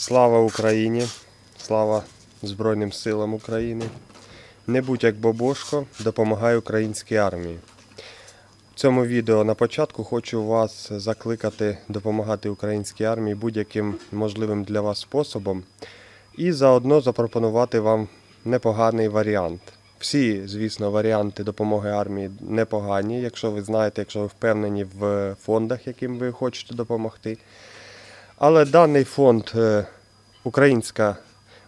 Слава Україні! Слава Збройним силам України! Не будь як Бобошко, допомагай українській армії. В цьому відео на початку хочу вас закликати допомагати українській армії будь-яким можливим для вас способом і заодно запропонувати вам непоганий варіант. Всі, звісно, варіанти допомоги армії непогані, якщо ви знаєте, якщо ви впевнені в фондах, яким ви хочете допомогти. Але даний фонд е, Українська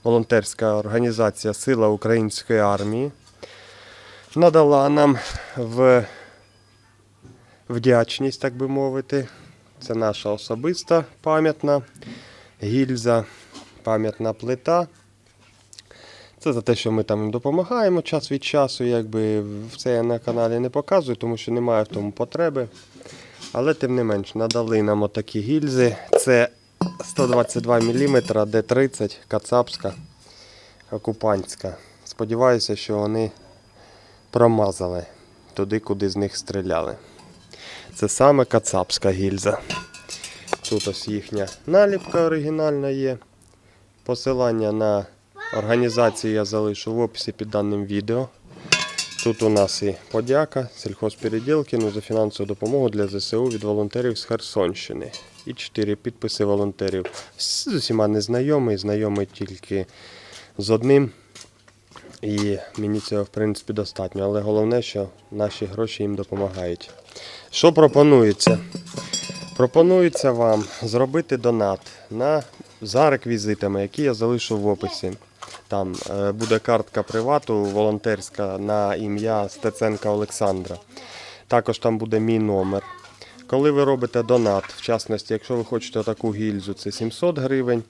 волонтерська організація Сила Української армії надала нам в вдячність, так би мовити. Це наша особиста пам'ятна гільза, пам'ятна плита. Це за те, що ми там допомагаємо час від часу. Якби це я на каналі не показую, тому що немає в тому потреби. Але тим не менш, надали нам отакі гільзи. Це 122 мм Д30 кацапська окупантська. Сподіваюся, що вони промазали туди, куди з них стріляли. Це саме кацапська гільза. Тут ось їхня наліпка оригінальна є. Посилання на організацію я залишу в описі під даним відео. Тут у нас і подяка сільхозпереділкіну за фінансову допомогу для ЗСУ від волонтерів з Херсонщини. І чотири підписи волонтерів. З усіма незнайомий, знайомий тільки з одним. І мені цього в принципі достатньо. Але головне, що наші гроші їм допомагають. Що пропонується? Пропонується вам зробити донат на, за реквізитами, які я залишу в описі. Там е, буде картка привату волонтерська на ім'я Стеценка Олександра. Також там буде мій номер. Коли ви робите донат, в частності, якщо ви хочете таку гільзу, це 700 гривень.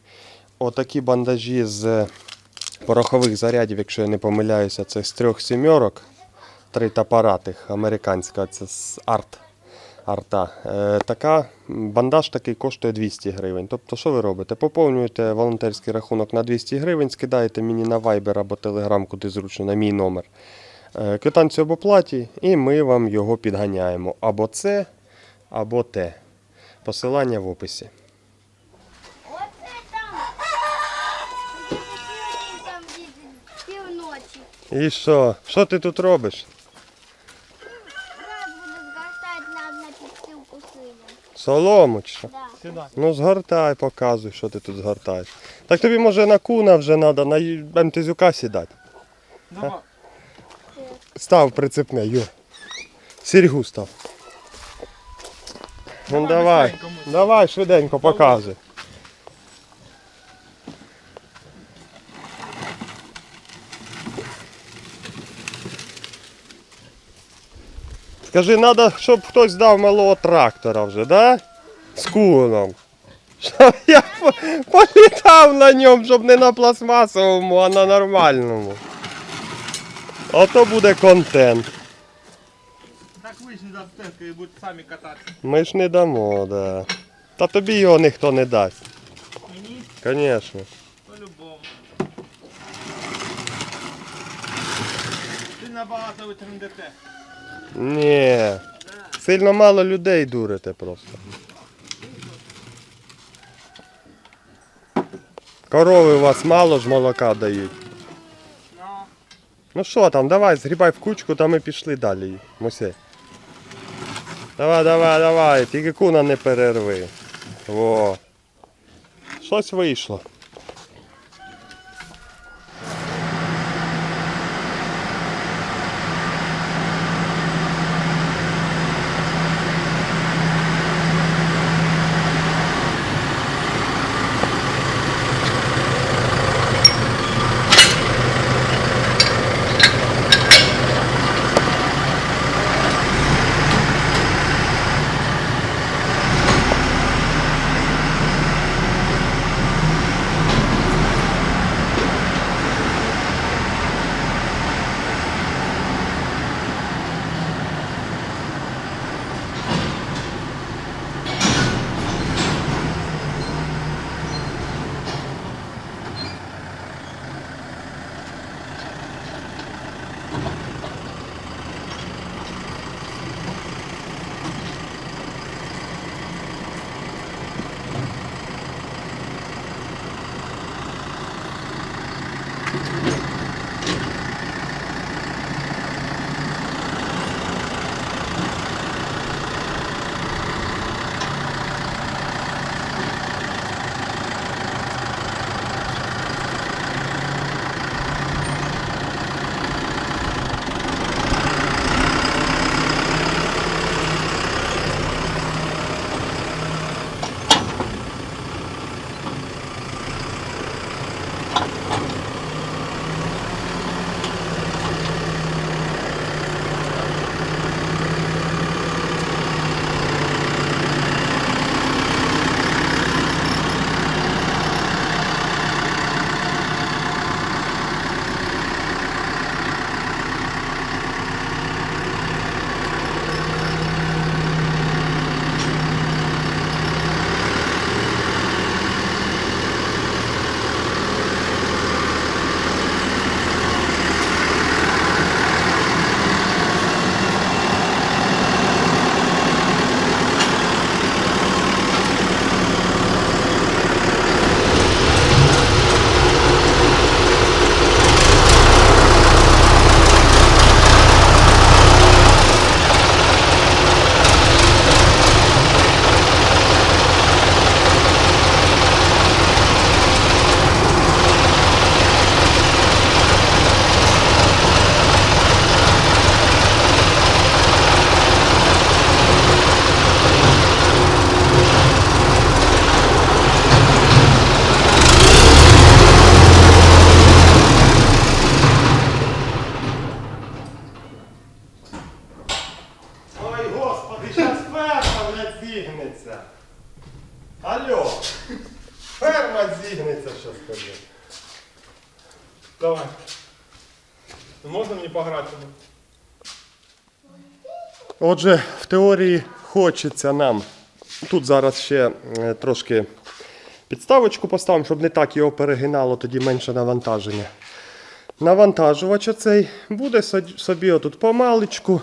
Отакі бандажі з порохових зарядів, якщо я не помиляюся, це з трьох сімерок. Три тапаратих, американська, це з арт. Арта. Е, така бандаж такий коштує 200 гривень. Тобто, що ви робите? Поповнюєте волонтерський рахунок на 200 гривень, скидаєте мені на Viber або Telegram, куди зручно, на мій номер. Е, квитанцію об оплаті, і ми вам його підганяємо. Або це, або те. Посилання в описі. І що? Що ти тут робиш? Раз буду згортати на підстилку синя. Солому чи що? Да. Ну згортай, показуй, що ти тут згортаєш. Так тобі може на куна вже треба, на МТЗюка сідати. Давай. Став прицепне, Юр. Серьгу став. Ну Давай давай, швиденько показуй. Скажи, треба, щоб хтось дав малого трактора вже, да? З куном. Щоб я політав на ньому, щоб не на пластмасовому, а на нормальному. Ото буде контент. Ви ж і будете самі кататися. Ми ж не дамо, да. Та тобі його ніхто не дасть. Мені Звісно. по-любому. Ти набагато витрендете. Ні. Сильно мало людей дурите просто. Корови у вас мало ж молока дають. Ну, Ну що там, давай, згрібай в кучку, та ми пішли далі. Мусе. Давай, давай, давай, тільки куна не перерви. Во. Щось вийшло. Скажу. Давай. Ну, Можна мені пограти? Отже, в теорії хочеться нам. Тут зараз ще е, трошки підставочку поставимо, щоб не так його перегинало, тоді менше навантаження. Навантажувач оцей буде собі отут помалечку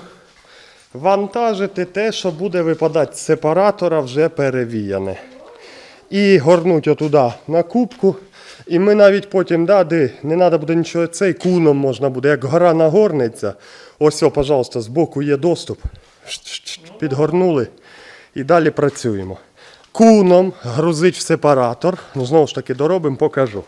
вантажити те, що буде випадати з сепаратора, вже перевіяне. І горнуть отуда на кубку. І ми навіть потім, да, де не треба буде нічого, цей куном можна буде, як гора нагорнеться. Ось, о, пожалуйста, збоку є доступ. Підгорнули і далі працюємо. Куном грузить в сепаратор. Ну, знову ж таки, доробимо, покажу.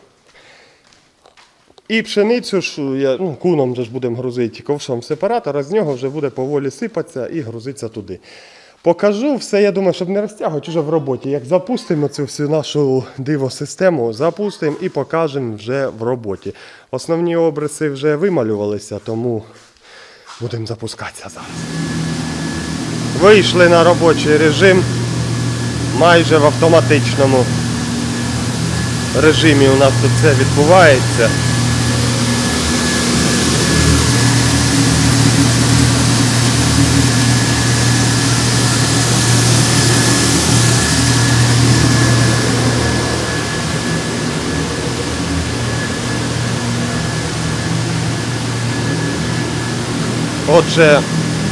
І пшеницю ж я, ну, куном же ж будемо грузити ковшом сепаратор, а з нього вже буде поволі сипатися і грузитися туди. Покажу все, я думаю, щоб не розтягувати вже в роботі. Як запустимо цю всю нашу диво-систему, запустимо і покажемо вже в роботі. Основні обриси вже вималювалися, тому будемо запускатися зараз. Вийшли на робочий режим майже в автоматичному режимі у нас тут все відбувається. Отже,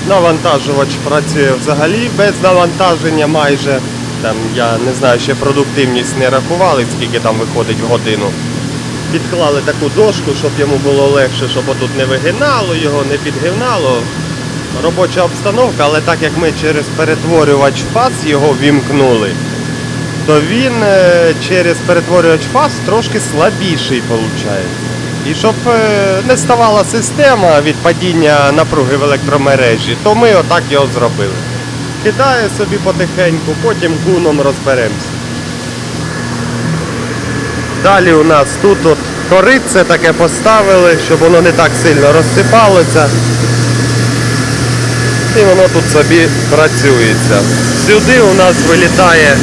навантажувач працює взагалі без навантаження майже. Там, я не знаю, ще продуктивність не рахували, скільки там виходить в годину. Підклали таку дошку, щоб йому було легше, щоб отут не вигинало його, не підгинало. Робоча обстановка, але так як ми через перетворювач фаз його вімкнули, то він е, через перетворювач фаз трошки слабіший виходить. І щоб е, не ставала система від падіння напруги в електромережі, то ми отак його зробили. Кидає собі потихеньку, потім куном розберемося. Далі у нас тут от коритце таке поставили, щоб воно не так сильно розсипалося. І воно тут собі працюється. Сюди у нас вилітає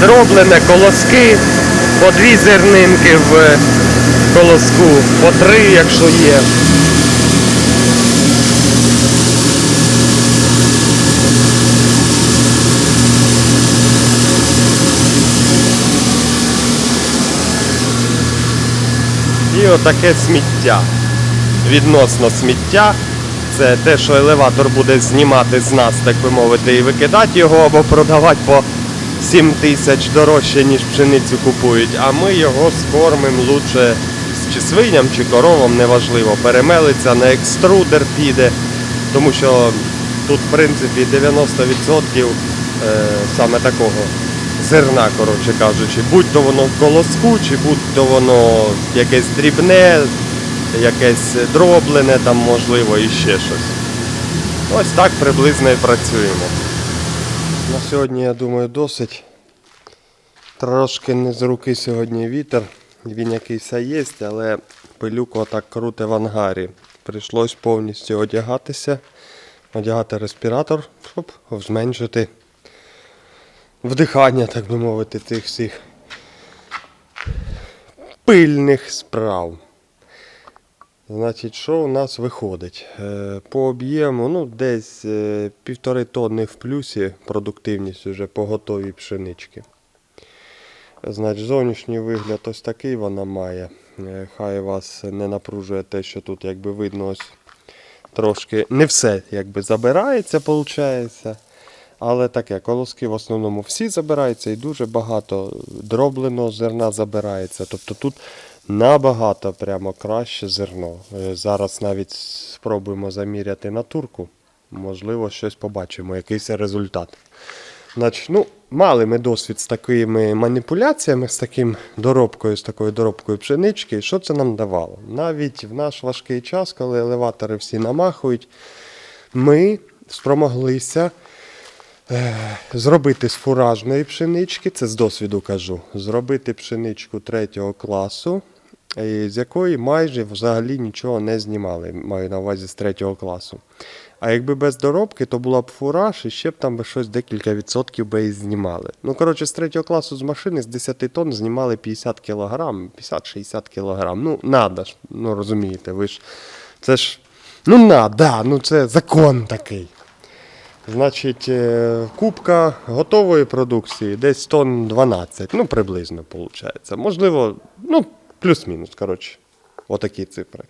дроблене колоски, по дві зернинки в колоску, по три, якщо є. І отаке сміття. Відносно сміття. Це те, що елеватор буде знімати з нас, так би мовити, і викидати його або продавати по 7 тисяч дорожче, ніж пшеницю купують. А ми його скормимо лучше чи свиням, чи коровам, неважливо. Перемелиться на екструдер піде, тому що тут, в принципі, 90% е, саме такого зерна, коротше кажучи, будь то воно в колоску, чи будь то воно якесь дрібне, якесь дроблене, там можливо і ще щось. Ось так приблизно і працюємо. На сьогодні, я думаю, досить. Трошки не з руки сьогодні вітер. Він якийсь є, але пилюку отак круте в ангарі. Прийшлось повністю одягатися, одягати респіратор, щоб зменшити вдихання, так би мовити, тих всіх пильних справ. Значить, що у нас виходить? Е, По об'єму, ну, десь е, півтори тонни в плюсі продуктивність вже по готовій пшенички. Значить, зовнішній вигляд ось такий вона має. Е, Хай вас не напружує те, що тут якби видно ось трошки не все якби забирається, виходить. Але таке, колоски в основному всі забираються і дуже багато дробленого зерна забирається. Тобто тут набагато прямо краще зерно. Е, Зараз навіть спробуємо заміряти на турку. Можливо, щось побачимо, якийсь результат. Значить, ну, мали ми досвід з такими маніпуляціями, з таким доробкою, з такою доробкою пшенички. Що це нам давало? Навіть в наш важкий час, коли елеватори всі намахують, ми спромоглися е, зробити з фуражної пшенички, це з досвіду кажу, зробити пшеничку третього класу, з якої майже взагалі нічого не знімали, маю на увазі з третього класу. А якби без доробки, то була б фураж, і ще б там би щось декілька відсотків би і знімали. Ну, коротше, з третього класу з машини з 10 тонн знімали 50 кілограм, 50-60 кілограм. Ну, надо ж, ну розумієте, ви ж. Це ж. Ну на, ну це закон такий. Значить, е, кубка готової продукції десь тонн 12, ну приблизно виходить. Можливо, ну, плюс-мінус, коротше, отакі цифри.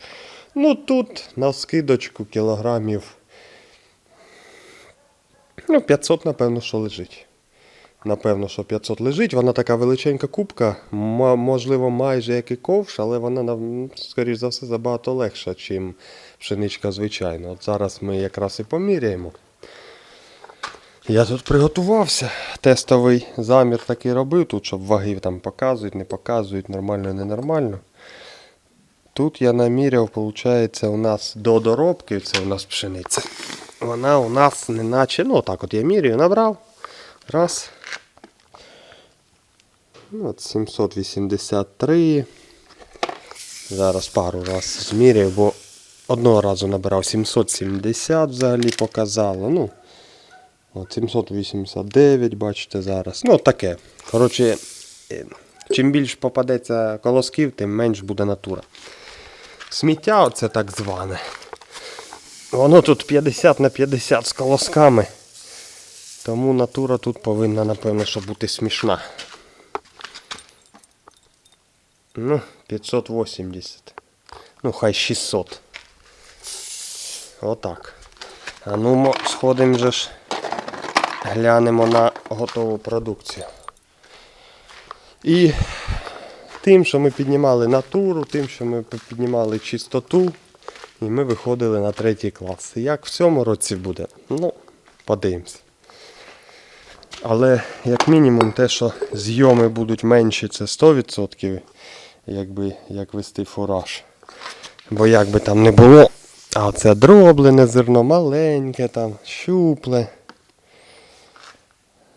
Ну тут на скидочку кілограмів. Ну, 500, напевно, що лежить. Напевно, що 500 лежить. Вона така величенька кубка, можливо, майже як і ковш, але вона, скоріш за все, забагато легша, ніж пшеничка звичайна. От зараз ми якраз і поміряємо. Я тут приготувався. Тестовий замір такий робив, тут, щоб ваги там показують, не показують, нормально, ненормально. Тут я наміряв, виходить, у нас до доробки, це у нас пшениця. Вона у нас не наче, ну так от я міряю, набрав. Раз. Ну, От 783. Зараз пару раз зміряю, бо одного разу набирав 770 взагалі показало. Ну, от 789, бачите зараз. Ну, таке. Коротше, е, чим більше попадеться колосків, тим менш буде натура. Сміття, оце так зване. Воно тут 50 на 50 з колосками. Тому натура тут повинна, напевно, що бути смішна. Ну, 580. Ну, хай 600. Отак. А ну, сходимо же ж. Глянемо на готову продукцію. І тим, що ми піднімали натуру, тим, що ми піднімали чистоту, і ми виходили на третій клас. Як в цьому році буде? Ну, подивимось. Але як мінімум те, що зйоми будуть менші, це 100%, якби як вести фураж. Бо як би там не було, а це дроблене зерно, маленьке там, щупле.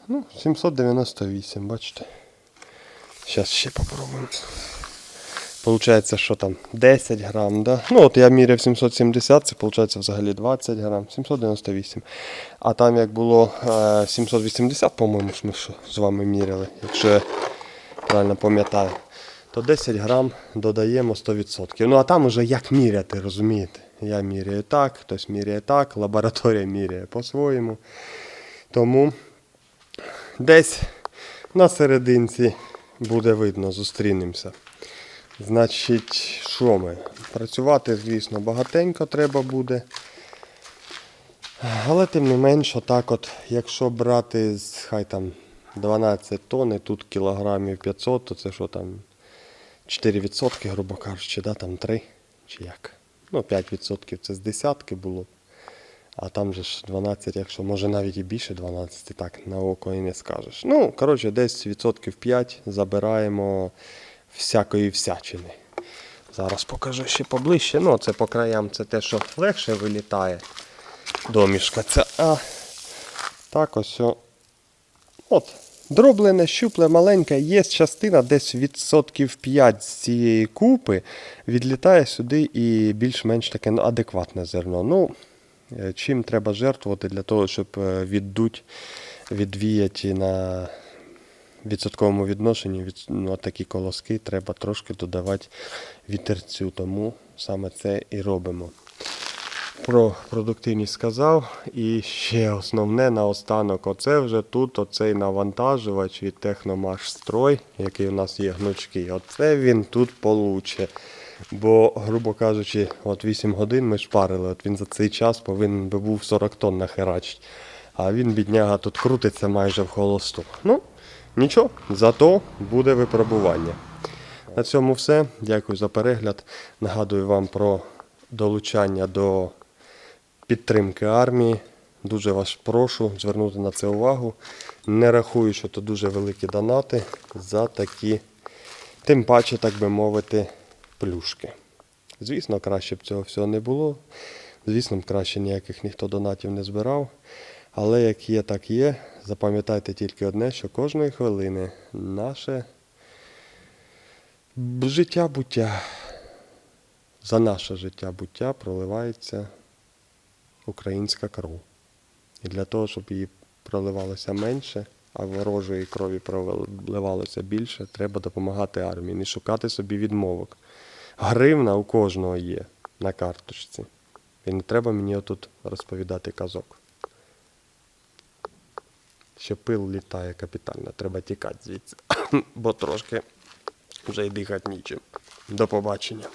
Ну, 798, бачите. Зараз ще попробуємо. Получається, що там 10 грам, да? Ну, от я міряв 770, це виходить взагалі 20 грам, 798. А там як було е, 780, по-моєму, ми з вами міряли, якщо я правильно пам'ятаю, то 10 грам додаємо 100%. Ну а там уже як міряти, розумієте? Я міряю так, хтось міряє так, лабораторія міряє по-своєму. Тому десь на серединці буде видно, зустрінемося. Значить, що ми? Працювати, звісно, багатенько треба буде. Але тим не менш, отак от, якщо брати хай там 12 тонн, і тут кілограмів 500, то це що там 4%, грубо кажучи, да, там 3 чи як. Ну, 5% це з десятки було. А там же ж 12, якщо може навіть і більше 12, так на око і не скажеш. Ну, коротше, десь відсотків 5 забираємо всякої всячини. Зараз покажу ще поближче. Ну, це по краям це те, що легше вилітає. Домішка ця. А так ось. о. От. Дроблене, щупле, маленьке, є частина десь відсотків 5 з цієї купи відлітає сюди і більш-менш таке ну, адекватне зерно. Ну, е, чим треба жертвувати для того, щоб е, віддуть, відвіяти на відсотковому відношенні від, ну, такі колоски треба трошки додавати вітерцю, тому саме це і робимо. Про продуктивність сказав. І ще основне наостанок. Оце вже тут оцей навантажувач від Техномаш Строй, який у нас є гнучкий. Оце він тут получе. Бо, грубо кажучи, от 8 годин ми шпарили, от він за цей час повинен би був 40 тонн нахерачити. А він, бідняга, тут крутиться майже в холосту. Ну, нічого, зато буде випробування. На цьому все. Дякую за перегляд. Нагадую вам про долучання до підтримки армії. Дуже вас прошу звернути на це увагу. Не рахую, що це дуже великі донати за такі, тим паче, так би мовити, плюшки. Звісно, краще б цього всього не було. Звісно, краще ніяких ніхто донатів не збирав. Але як є, так є. Запам'ятайте тільки одне, що кожної хвилини наше життя буття, за наше життя буття проливається українська кров. І для того, щоб її проливалося менше, а ворожої крові проливалося більше, треба допомагати армії, не шукати собі відмовок. Гривна у кожного є на карточці. І не треба мені отут розповідати казок. Що пил літає капітально, треба тікати звідси, бо трошки вже й дихати нічим. До побачення.